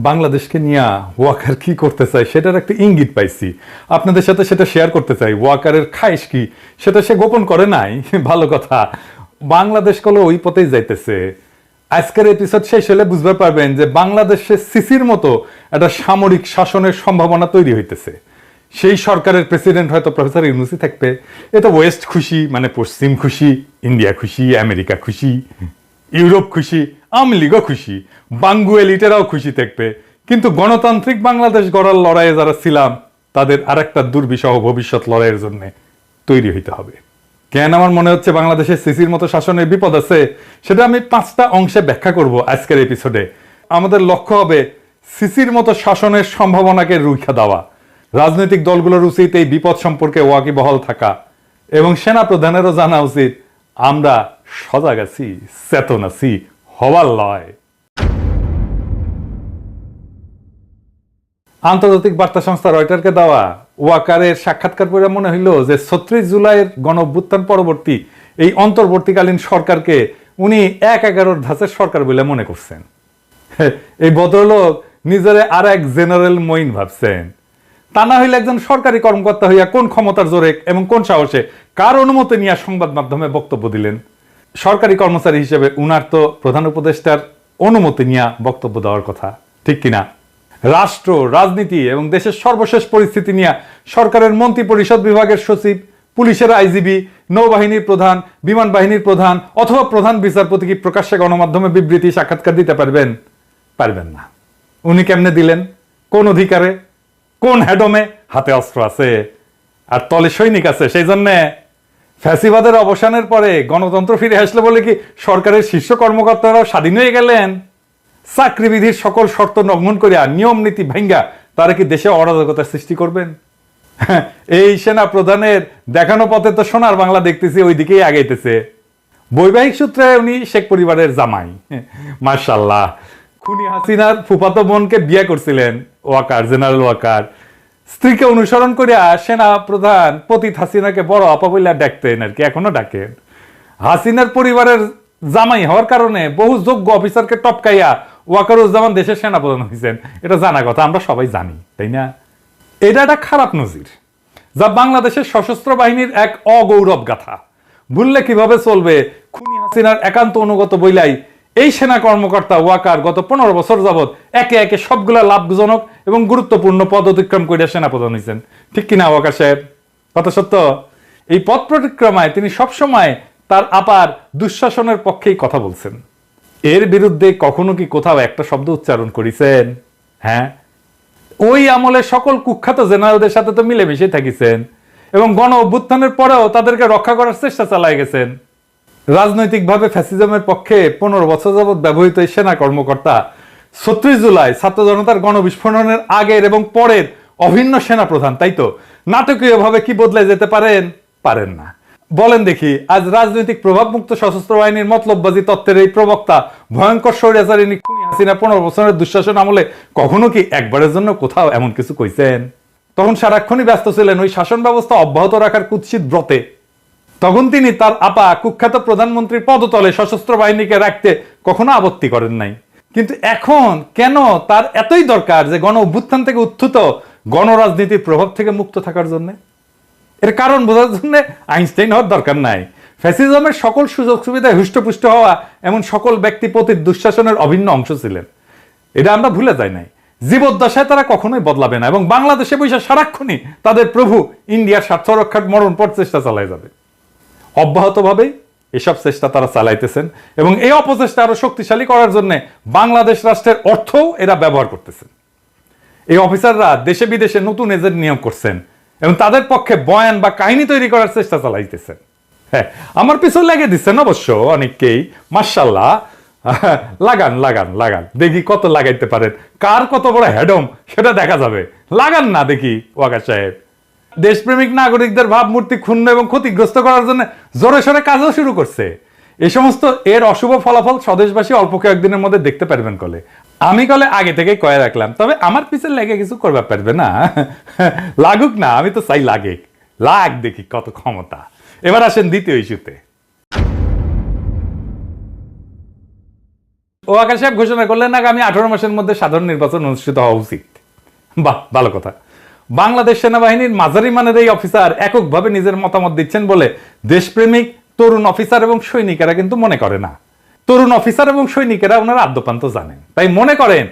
বাংলাদেশকে নিয়ে ওয়াকার কি করতে চায় সেটার একটা ইঙ্গিত পাইছি। আপনাদের সাথে সেটা শেয়ার করতে চাই, ওয়াকারের খাইশ কি? সেটা সে গোপন করে নাই, ভালো কথা। বাংলাদেশ কলে ওই পথেই যাইতেছে। আজকের এপিসোড শেষ হলে বুঝতে পারবেন যে বাংলাদেশে সিসির মতো একটা সামরিক শাসনের সম্ভাবনা তৈরি হইতেছে। সেই সরকারের প্রেসিডেন্ট হয়তো প্রফেসর ইউনুসি থাকবে। এটা ওয়েস্ট খুশি মানে পশ্চিম খুশি ইন্ডিয়া খুশি আমেরিকা খুশি ইউরোপ খুশি। আওয়ামী লীগও খুশি, বাঙ্গু এলিটেরাও খুশি থাকবে কিন্তু গণতান্ত্রিক বাংলাদেশ গড়ার লড়াইয়ে যারা ছিলাম, তাদের আরেকটা দুর্বিষহ ভবিষ্যৎ লড়াইয়ের জন্য তৈরি হইতে হবে। কেন আমার মনে হচ্ছে বাংলাদেশের সিসির মতো শাসনের বিপদ আছে, সেটা আমি পাঁচটা অংশে ব্যাখ্যা করব আজকের এপিসোডে আমাদের লক্ষ্য হবে সিসির মতো শাসনের সম্ভাবনাকে রুখা দেওয়া। রাজনৈতিক দলগুলোর উচিত এই বিপদ সম্পর্কে ওয়াকিবহল থাকা। এবং সেনা প্রধানেরও জানা উচিত, আমরা সজাগ আছি, চেতন আছি। হওয়ার লয়। আন্তর্জাতিক বার্তা সংস্থা রয়টারকে দেওয়া ওয়াকারের সাক্ষাৎকার পড়ে মনে হইল যে ছত্রিশ জুলাইয়ের গণ অভ্যুত্থান পরবর্তী এই অন্তর্বর্তীকালীন সরকারকে উনি এক এগারোর ধাঁচের সরকার বলে মনে করছেন। এই ভদ্রলোক নিজেরে আর এক জেনারেল মইন ভাবছেন। তা না হইলে একজন সরকারি কর্মকর্তা হইয়া কোন ক্ষমতার জোরে এবং কোন সাহসে কার অনুমতি নিয়ে সংবাদ মাধ্যমে বক্তব্য দিলেন? সরকারি কর্মচারী হিসেবে উনার তো প্রধান উপদেষ্টার অনুমতি নিয়ে বক্তব্য দেওয়ার কথা, ঠিক কিনা? রাষ্ট্র, রাজনীতি এবং দেশের সর্বশেষ পরিস্থিতি নিয়ে সরকারের মন্ত্রী পরিষদ বিভাগের সচিব, পুলিশের আইজিবি, নৌবাহিনীর প্রধান, বিমান বাহিনীর প্রধান অথবা প্রধান বিচারপতি কি প্রকাশ্যে গণমাধ্যমে বিবৃতি, সাক্ষাৎকার দিতে পারবেন? পারবেন না। উনি কেমনে দিলেন? কোন অধিকারে? কোন হেডমে? হাতে অস্ত্র আছে। আর তলে সৈনিক আছে, সেই জন্যে ফ্যাসিবাদের অবসানের পরে গণতন্ত্র ফিরে আসলে বলে কি সরকারের শীর্ষ কর্মকর্তারাও স্বাধীন হয়ে গেলেন? চাকরিবিধির সকল শর্ত লঙ্ঘন করিয়া নিয়ম নীতি ভাঙ্গা, তারা কি দেশে অরাজকতার সৃষ্টি করবেন? এই সেনা প্রধানের দেখানো পথে তো সোনার বাংলা দেখতেছি ওই দিকেই আগাইতেছে। বৈবাহিক সূত্রে উনি শেখ পরিবারের জামাই। মার্শাল্লাহ খুনি হাসিনার ফুফাতো বোনকে বিয়ে করছিলেন, ওয়াকার, জেনারেল ওয়াকার। স্ত্রীকে অনুসরণ করিয়া সেনা প্রধান পতিত হাসিনাকে বড় আপা বইলা ডাকতেন আর কি, এখনও ডাকেন হাসিনার পরিবারের জামাই হওয়ার কারণে বহু যোগ্য অফিসারকে টপকাইয়া ওয়াকারুজ্জামান দেশের সেনাপ্রধান হয়েছেন এটা জানা কথা, আমরা সবাই জানি, তাই না? এটা একটা খারাপ নজির, যা বাংলাদেশের সশস্ত্র বাহিনীর এক অগৌরব গাথা। ভুললে কীভাবে চলবে? খুনি হাসিনার একান্ত অনুগত বইলাই এই সেনা কর্মকর্তা ওয়াকার গত পনেরো বছর যাবৎ একে একে সবগুলা লাভজনক এবং গুরুত্বপূর্ণ পদ অতিক্রম করে সেনাপ্রধান হয়েছেন ঠিক কিনা ওয়াকার সাহেব? কথা সত্য? এই পথ প্রতিক্রমায় তিনি সবসময় তার আপার দুঃশাসনের পক্ষেই কথা বলছেন। এর বিরুদ্ধে কখনো কি কোথাও একটা শব্দ উচ্চারণ করেছেন? হ্যাঁ? ওই আমলে সকল কুখ্যাত জেনারেলদের সাথে তো মিলেমিশে থাকিছেন এবং গণ অভ্যুত্থানের পরেও তাদেরকে রক্ষা করার চেষ্টা চালায় গেছেন। রাজনৈতিকভাবে ফ্যাসিজমের পক্ষে পনেরো বছর যাবৎ ব্যবহৃত সেনা কর্মকর্তা ছত্রিশ জুলাই ছাত্র জনতার গণবিস্ফোরণের আগের এবং পরের অভিন্ন সেনা প্রধান তাই তো? নাটকীয়ভাবে কি বদলে যেতে পারেন? পারেন না। বলেন দেখি, আজ রাজনৈতিক প্রভাবমুক্ত সশস্ত্র বাহিনীর মতলববাজি তত্ত্বের এই প্রবক্তা, ভয়ঙ্কর স্বৈরাচারিণী খুনি হাসিনা পনেরো বছরের দুঃশাসন আমলে কখনো কি একবারের জন্য কোথাও এমন কিছু কইছেন? তখন সারাক্ষণই ব্যস্ত ছিলেন ওই শাসন ব্যবস্থা অব্যাহত রাখার কুৎসিত ব্রতে। তখন তিনি তার আপা কুখ্যাত প্রধানমন্ত্রীর পদতলে সশস্ত্র বাহিনীকে রাখতে কখনো আপত্তি করেন নাই। কিন্তু এখন কেন তার এতই দরকার যে গণ অভ্যুত্থান থেকে উত্থিত গণরাজনীতির প্রভাব থেকে মুক্ত থাকার জন্য? এর কারণ বোঝার জন্য আইনস্টাইন হওয়ার দরকার নাই। ফ্যাসিজমের সকল সুযোগ সুবিধায় হুষ্টপুষ্ট হওয়া এমন সকল ব্যক্তি প্রতি দুঃশাসনের অভিন্ন অংশ ছিলেন। এটা আমরা ভুলে যাই নাই। জীবদ্দশায় তারা কখনোই বদলাবে না এবং বাংলাদেশে বসে সারাক্ষণই তাদের প্রভু ইন্ডিয়ার স্বার্থ রক্ষার মরণ পর চেষ্টা চালায় যাবে। অব্যাহতভাবেই এসব চেষ্টা তারা চালাইতেছেন এবং এই অপচেষ্টা আরও শক্তিশালী করার জন্য বাংলাদেশ রাষ্ট্রের অর্থও এরা ব্যবহার করতেছেন। এই অফিসাররা দেশে বিদেশে নতুন এজেন্ট নিয়োগ করছেন এবং তাদের পক্ষে বয়ান বা কাহিনী তৈরি করার চেষ্টা চালাইতেছেন। হ্যাঁ আমার পিছন লেগে দিচ্ছেন অবশ্য অনেককেই। মার্শাল্লাহ লাগান লাগান লাগান। দেখি কত লাগাইতে পারেন। কার কত বড় হেডম সেটা দেখা যাবে। লাগান না দেখি ওয়াকা সাহেব। দেশপ্রেমিক নাগরিকদের ভাবমূর্তি ক্ষুণ্ণ এবং ক্ষতিগ্রস্ত করার জন্য জোরে সোরে কাজও শুরু করছে। এই সমস্ত এর অশুভ ফলাফল স্বদেশবাসী অল্প কয়েকদিনের মধ্যে দেখতে পারবেন কলে। আমি কলে আগে থেকেই কয়ে রাখলাম, তবে আমার পিছনে লেগে কিছু করবে পারবে না। লাগুক না, আমি তো চাই লাগে লাগ দেখি কত ক্ষমতা। এবার আসেন দ্বিতীয় ইস্যুতে। ওয়াকার সাহেব ঘোষণা করলেন, আগামী আঠারো মাসের মধ্যে সাধারণ নির্বাচন অনুষ্ঠিত হওয়া উচিত। বাহ, ভালো কথা। বাংলাদেশ সেনাবাহিনীর মাঝারি মানের এই অফিসার এককভাবে নিজের মতামত দিচ্ছেন বলে দেশপ্রেমিক তরুণ অফিসার এবং সৈনিকেরা কিন্তু মনে করে না। তরুণ অফিসার এবং সৈনিকেরা ওনারা আদ্যপান্ত জানেন। তাই মনে করেন,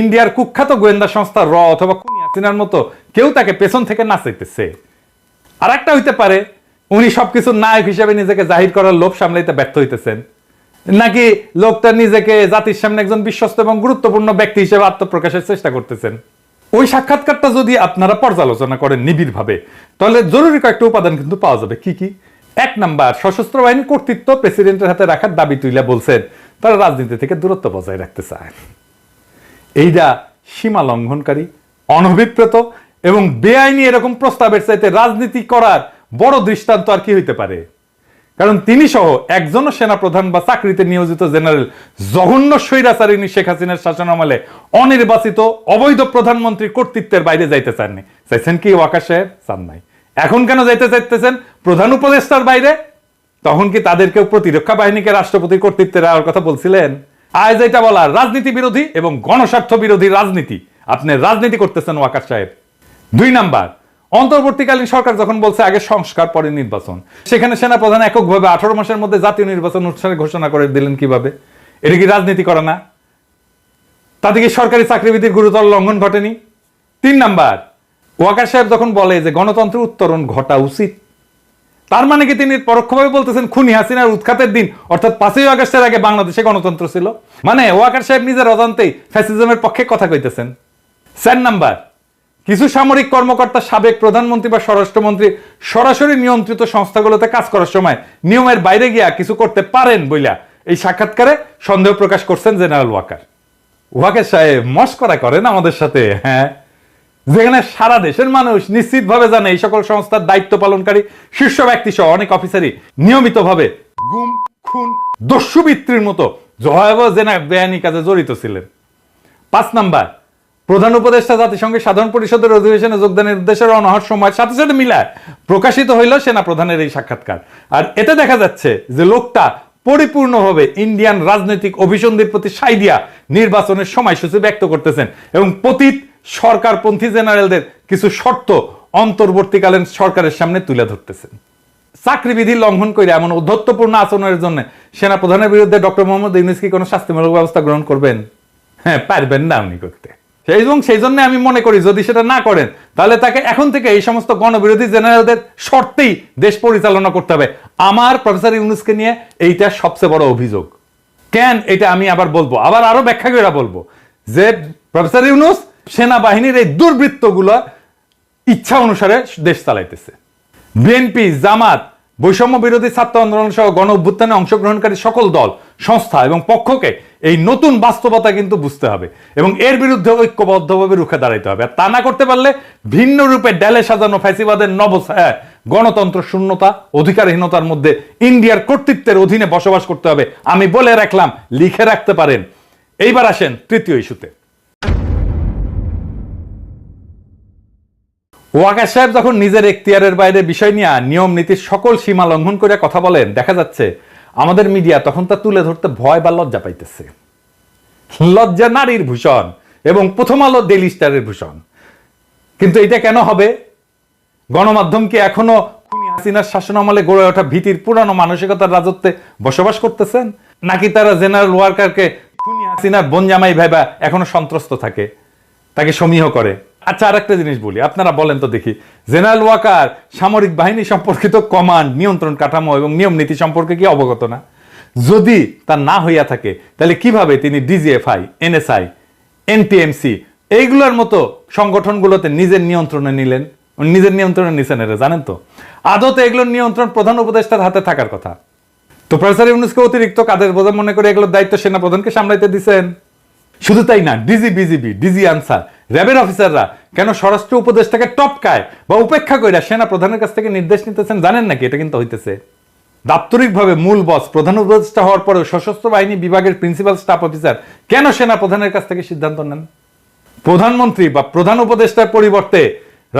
ইন্ডিয়ার কুখ্যাত গোয়েন্দা সংস্থা র অথবা খুনি হাসিনার মতো কেউ তাকে পেছন থেকে নাচাইতেছে আর একটা হইতে পারে, উনি সবকিছু নায়ক হিসেবে নিজেকে জাহির করার লোভ সামলাইতে ব্যর্থ হইতেছেন। নাকি লোকটা নিজেকে জাতির সামনে একজন বিশ্বস্ত এবং গুরুত্বপূর্ণ ব্যক্তি হিসেবে আত্মপ্রকাশের চেষ্টা করতেছেন? ওই সাক্ষাৎকারটা যদি আপনারা পর্যালোচনা করেন নিবিড়ভাবে, তাহলে জরুরি কয়েকটা উপাদান কিন্তু পাওয়া যাবে। কি কি? এক নাম্বার, সশস্ত্র বাহিনী কর্তৃত্ব প্রেসিডেন্টের হাতে রাখার দাবি তুইলা বলছেন। তারা রাজনীতি থেকে দূরত্ব বজায় রাখতে চায়। এইটা সীমা লঙ্ঘনকারী, অনভিপ্রেত এবং বেআইনি এরকম প্রস্তাবের চাইতে রাজনীতি করার বড় দৃষ্টান্ত আর কি হইতে পারে? কারণ তিনি সহ একজনও সেনাপ্রধান বা চাকরিতে নিয়োজিত জেনারেল জঘন্য স্বৈরাচারিণী শেখ হাসিনার শাসনামলে অনির্বাচিত অবৈধ প্রধানমন্ত্রী কর্তৃত্বের বাইরে যাইতে চাননি। চাইছেন কি ওয়াকা চান নাই। এখন কেন যাইতে চাইতেছেন? প্রধান উপদেষ্টার বাইরে? তখন কি তাদেরকেও প্রতিরক্ষা বাহিনীকে রাষ্ট্রপতির কর্তৃত্বে রাখার কথা বলছিলেন? আজ এটা বলা রাজনীতি বিরোধী এবং গণস্বার্থ বিরোধী রাজনীতি। আপনি রাজনীতি করতেছেন ওয়াকার সাহেব। দুই নাম্বার অন্তর্বর্তীকালীন সরকার যখন বলছে আগে সংস্কার, পরে নির্বাচন। সেখানে সেনাপ্রধান এককভাবে আঠারো মাসের মধ্যে জাতীয় নির্বাচন অনুষ্ঠানে ঘোষণা করে দিলেন কীভাবে? এটা কি রাজনীতি করে না? তাতে কি সরকারি চাকরিবিধির গুরুতর লঙ্ঘন ঘটেনি? তিন নাম্বার, ওয়াকার সাহেব যখন বলে যে গণতন্ত্রের উত্তরণ ঘটা উচিত, তার মানে কি তিনি পরোক্ষভাবে বলতেছেন খুনি হাসিনার উৎখাতের দিন, অর্থাৎ পাঁচই আগস্টের আগে বাংলাদেশে গণতন্ত্র ছিল? মানে ওয়াকার সাহেব নিজের অজান্তেই ফ্যাসিজমের পক্ষে কথা কইতেছেন। চার নাম্বার কিছু সামরিক কর্মকর্তা, সাবেক প্রধানমন্ত্রী বা স্বরাষ্ট্রমন্ত্রী সরাসরি নিয়ন্ত্রিত সংস্থাগুলোতে কাজ করার সময় নিয়মের বাইরে গিয়া কিছু করতে পারেন বইলা এই সাক্ষাৎকারে সন্দেহ প্রকাশ করছেন জেনারেল ওয়াকার। ওয়াকার সাহেব মস্করা করেন আমাদের সাথে হ্যাঁ। যেখানে সারা দেশের মানুষ নিশ্চিতভাবে জানে এই সকল সংস্থার দায়িত্ব পালনকারী, শীর্ষ ব্যক্তি সহ অনেক অফিসারই নিয়মিতভাবে গুম, খুন, দস্যুবৃত্তির মতো ভয়াবহ জেনা বেআইনি কাজে জড়িত ছিলেন। পাঁচ নাম্বার প্রধান উপদেষ্টা জাতিসংঘের সাধারণ পরিষদের অধিবেশনে যোগদানের উদ্দেশ্যে রওনা হওয়ার সময় সাথে সাথে মিলায় প্রকাশিত হইল সেনা প্রধানের এই সাক্ষাৎকার। আর এতে দেখা যাচ্ছে যে লোকটা পরিপূর্ণভাবে ইন্ডিয়ান রাজনৈতিক অভিসন্ধির প্রতি সাই দিয়া নির্বাচনের সময়সূচি ব্যক্ত করতেছেন এবং পতীত সরকারপন্থী জেনারেলদের কিছু শর্ত অন্তর্বর্তীকালীন সরকারের সামনে তুলে ধরতেছেন। চাকরিবিধি লঙ্ঘন করে এমন অধ্যত্বপূর্ণ আচরণের জন্য সেনা প্রধানের বিরুদ্ধে ডক্টর মোহাম্মদ ইউনুস কি কোনো শাস্তিমূলক ব্যবস্থা গ্রহণ করবেন? হ্যাঁ পারবেন না উনি করতে। এবং সেই জন্য আমি মনে করি যদি সেটা না করেন, তাহলে তাকে এখন থেকে এই সমস্ত গণবিরোধী জেনারেলদের শর্তেই দেশ পরিচালনা করতে হবে। আমার প্রফেসর ইউনুসকে নিয়ে এইটা সবচেয়ে বড় অভিযোগ। কেন এটা আমি আবার বলব? আবার আরও ব্যাখ্যা করে বলব যে প্রফেসর ইউনুস সেনাবাহিনীর এই দুর্বৃত্তগুলো ইচ্ছা অনুসারে দেশ চালাইতেছে। বিএনপি, জামাত বৈষম্য বিরোধী ছাত্র আন্দোলন সহ গণ অভ্যুত্থানে অংশগ্রহণকারী সকল দল সংস্থা এবং পক্ষকে এই নতুন বাস্তবতা কিন্তু বুঝতে হবে এবং এর বিরুদ্ধে ঐক্যবদ্ধভাবে রুখে দাঁড়াইতে হবে। আর তা না করতে পারলে ভিন্ন রূপে ডেলে সাজানো ফ্যাসিবাদের নবছায় গণতন্ত্র শূন্যতা, অধিকারহীনতার মধ্যে ইন্ডিয়ার কর্তৃত্বের অধীনে বসবাস করতে হবে। আমি বলে রাখলাম, লিখে রাখতে পারেন। এইবার আসেন তৃতীয় ইস্যুতে। ওয়াকার সাহেব যখন নিজের এখতিয়ারের বাইরে বিষয় নিয়ে নিয়ম নীতির সকল সীমা লঙ্ঘন করে কথা বলেন, দেখা যাচ্ছে আমাদের মিডিয়া তখন তা তুলে ধরতে ভয় বা লজ্জা পাইতেছে। লজ্জা নারীর ভূষণ এবং প্রথম আলো ডেলি স্টারের ভূষণ। কিন্তু এটা কেন হবে? গণমাধ্যম কি এখনও খুনি হাসিনার শাসন আমলে গড়ে ওঠা ভীতির পুরানো মানসিকতার রাজত্বে বসবাস করতেছেন? নাকি তারা জেনারেল ওয়ার্কারকে খুনি হাসিনার বনজামাই ভাইবা এখনও সন্ত্রস্ত থাকে, তাকে সমীহ করে? আচ্ছা আর একটা জিনিস বলি। আপনারা বলেন তো দেখি। জেনারেল ওয়াকার, সামরিক বাহিনী সম্পর্কিত কমান্ড, নিয়ন্ত্রণ কাঠামো এবং নিয়ম নীতি সম্পর্কে কি অবগত না? যদি তা না হইয়া থাকে, তাহলে কীভাবে তিনি ডিজিএফআই, এনএসআই, এনটিএমসি এইগুলোর মতো সংগঠনগুলোতে নিজের নিয়ন্ত্রণে নিলেন? নিজের নিয়ন্ত্রণে নিছেন এরা, জানেন তো? আদতে এগুলোর নিয়ন্ত্রণ প্রধান উপদেষ্টার হাতে থাকার কথা। তো প্রফেসর ইউনুসকে অতিরিক্ত কাদের বোঝা মনে করে এগুলোর দায়িত্ব সেনা প্রধানকে সামলাইতে দিছেন? শুধু তাই না, ডিজি বিজিবি, ডিজি আনসার র্যাবের অফিসাররা, কেন স্বরাষ্ট্র উপদেষ্টাকে টপকায় বা উপেক্ষা করে সেনা প্রধানের কাছ থেকে নির্দেশ নিতেছেন জানেন নাকি? এটা কিন্তু হইতেছে। দাপ্তরিকভাবে মূল বস, প্রধান উপদেষ্টা হওয়ার পরেও সশস্ত্র বাহিনী বিভাগের প্রিন্সিপাল স্টাফ অফিসার, কেন সেনা প্রধানের কাছ থেকে সিদ্ধান্ত নেন? প্রধানমন্ত্রী বা প্রধান উপদেষ্টার পরিবর্তে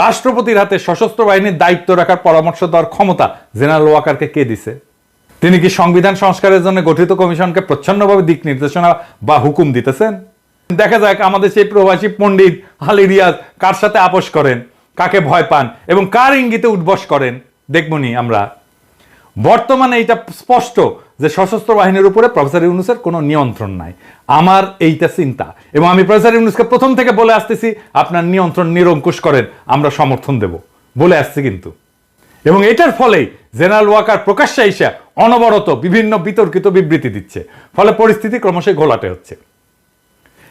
রাষ্ট্রপতির হাতে সশস্ত্র বাহিনীর দায়িত্ব রাখার পরামর্শ দেওয়ার ক্ষমতা জেনারেল ওয়াকারকে কে দিছে? তিনি কি সংবিধান সংস্কারের জন্য গঠিত কমিশনকে প্রচ্ছন্নভাবে দিক নির্দেশনা বা হুকুম দিতেছেন? দেখা যাক আমাদের সেই প্রবাসী পণ্ডিত আলী রিয়াজ কার সাথে আপোষ করেন, কাকে ভয় পান এবং কার ইঙ্গিতে উদ্বস করেন, দেখবনি আমরা। বর্তমানে এটা স্পষ্ট যে সশস্ত্র বাহিনীর উপরে প্রফেসর ইউনুসের কোনো নিয়ন্ত্রণ নাই। আমার এইটা চিন্তা এবং আমি প্রফেসর ইউনুসকে প্রথম থেকে বলে আসতেছি, আপনার নিয়ন্ত্রণ নিরঙ্কুশ করেন, আমরা সমর্থন দেব, বলে আসছি কিন্তু। এবং এটার ফলেই জেনারেল ওয়াকার প্রকাশ্যে এসে অনবরত বিভিন্ন বিতর্কিত বিবৃতি দিচ্ছে, ফলে পরিস্থিতি ক্রমশই ঘোলাটে হচ্ছে।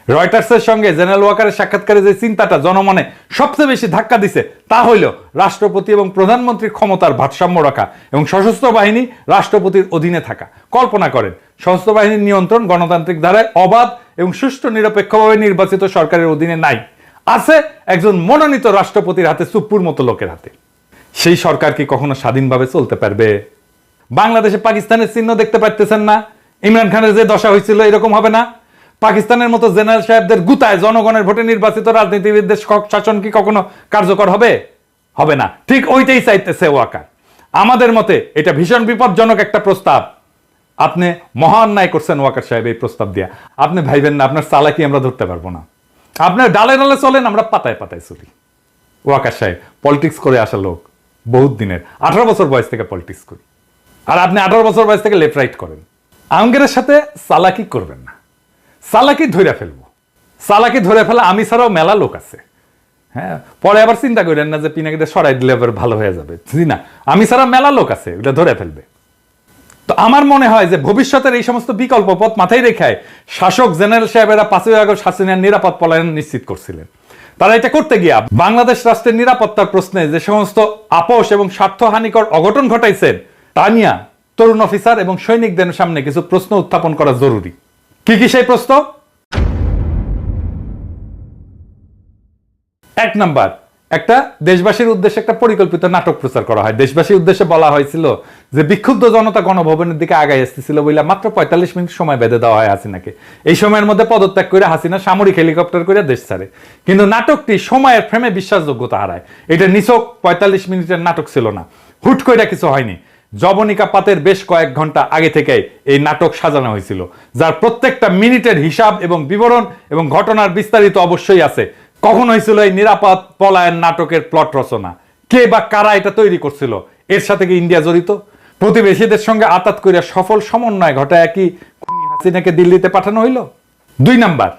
রয়টার্সের সঙ্গে জেনারেল ওয়াকারের সাক্ষাৎকারে যে চিন্তাটা জনমনে সবচেয়ে বেশি ধাক্কা দিছে, তা হইল রাষ্ট্রপতি এবং প্রধানমন্ত্রীর ক্ষমতার ভারসাম্য রাখা এবং সশস্ত্র বাহিনী রাষ্ট্রপতির অধীনে থাকা। কল্পনা করেন, সশস্ত্র বাহিনীর নিয়ন্ত্রণ গণতান্ত্রিক ধারায় অবাধ এবং সুষ্ঠু নিরপেক্ষভাবে নির্বাচিত সরকারের অধীনে নাই। আছে একজন মনোনীত রাষ্ট্রপতির হাতে সুপ্পুর মতো লোকের হাতে। সেই সরকার কি কখনো স্বাধীনভাবে চলতে পারবে? বাংলাদেশে পাকিস্তানের চিহ্ন দেখতে পারতেছেন না। ইমরান খানের যে দশা হয়েছিল এরকম হবে না। পাকিস্তানের মতো জেনারেল সাহেবদের গুতায় জনগণের ভোটে নির্বাচিত রাজনীতিবিদদের শাসন কি কখনো কার্যকর হবে? হবে না। ঠিক ওইটাই চাইতেছে ওয়াকার। আমাদের মতে এটা ভীষণ বিপজ্জনক একটা প্রস্তাব। আপনি মহা অন্যায় করছেন ওয়াকার সাহেব এই প্রস্তাব দিয়া। আপনি ভাইবেন না, আপনার চালাকি আমরা ধরতে পারব না। আপনার ডালে ডালে চলেন, আমরা পাতায় পাতায় চলি। ওয়াকার সাহেব পলিটিক্স করে আসা লোক, বহুত দিনের। আঠারো বছর বয়স থেকে পলিটিক্স করি। আর আপনি আঠারো বছর বয়স থেকে লেফট রাইট করেন। আঙ্গেরের সাথে চালাকি করবেন না। চালাকি ধরে ফেলব। চালাকি ধরে ফেলা আমি ছাড়াও মেলা লোক আছে। হ্যাঁ পরে আবার চিন্তা করেন না যে পিনাকিটা সরাই দিলে আবার ভালো হয়ে যাবে। জি না, আমি ছাড়া মেলা লোক আছে ওটা ধরে ফেলবে। তো আমার মনে হয় যে ভবিষ্যতের এই সমস্ত বিকল্প পথ মাথায় রেখায় শাসক জেনারেল সাহেবেরা পাঁচই আগস্ট হাসিনার নিরাপদ পলায়ন নিশ্চিত করছিলেন। তারা এটা করতে গিয়া বাংলাদেশ রাষ্ট্রের নিরাপত্তার প্রশ্নে যে সমস্ত আপোষ এবং স্বার্থহানিকর অঘটন ঘটাইছেন, তা নিয়ে তরুণ অফিসার এবং সৈনিকদের সামনে কিছু প্রশ্ন উত্থাপন করা জরুরি। কি কি সেই প্রশ্ন? এক নাম্বার, একটা দেশবাসীর উদ্দেশ্যে একটা পরিকল্পিত নাটক প্রচার করা হয়। দেশবাসীর উদ্দেশ্যে বলা হয়েছিল যে বিক্ষুব্ধ জনতা গণভবনের দিকে আগায় আসতেছিল বলে মাত্র পঁয়তাল্লিশ মিনিট সময় বেঁধে দেওয়া হয় হাসিনাকে। এই সময়ের মধ্যে পদত্যাগ করে হাসিনা সামরিক হেলিকপ্টার করে দেশ ছাড়ে। কিন্তু নাটকটি সময়ের ফ্রেমে বিশ্বাসযোগ্যতা হারায়। এটা নিছক পঁয়তাল্লিশ মিনিটের নাটক ছিল না। হুট করে কিছু হয়নি। জবনিকা পাতের বেশ কয়েক ঘণ্টা আগে থেকে এই নাটক সাজানো হয়েছিল, যার প্রত্যেকটা মিনিটের হিসাব এবং বিবরণ এবং ঘটনার বিস্তারিত অবশ্যই আছে। কখন হয়েছিল এই নিরাপদ পলায়ন নাটকের প্লট রচনা? কে বা কারা এটা তৈরি করছিল? এর সাথে কি ইন্ডিয়া জড়িত? প্রতিবেশীদের সঙ্গে আতাত করিয়া সফল সমন্বয় ঘটায় কি হাসিনাকে দিল্লিতে পাঠানো হইল? দুই নাম্বার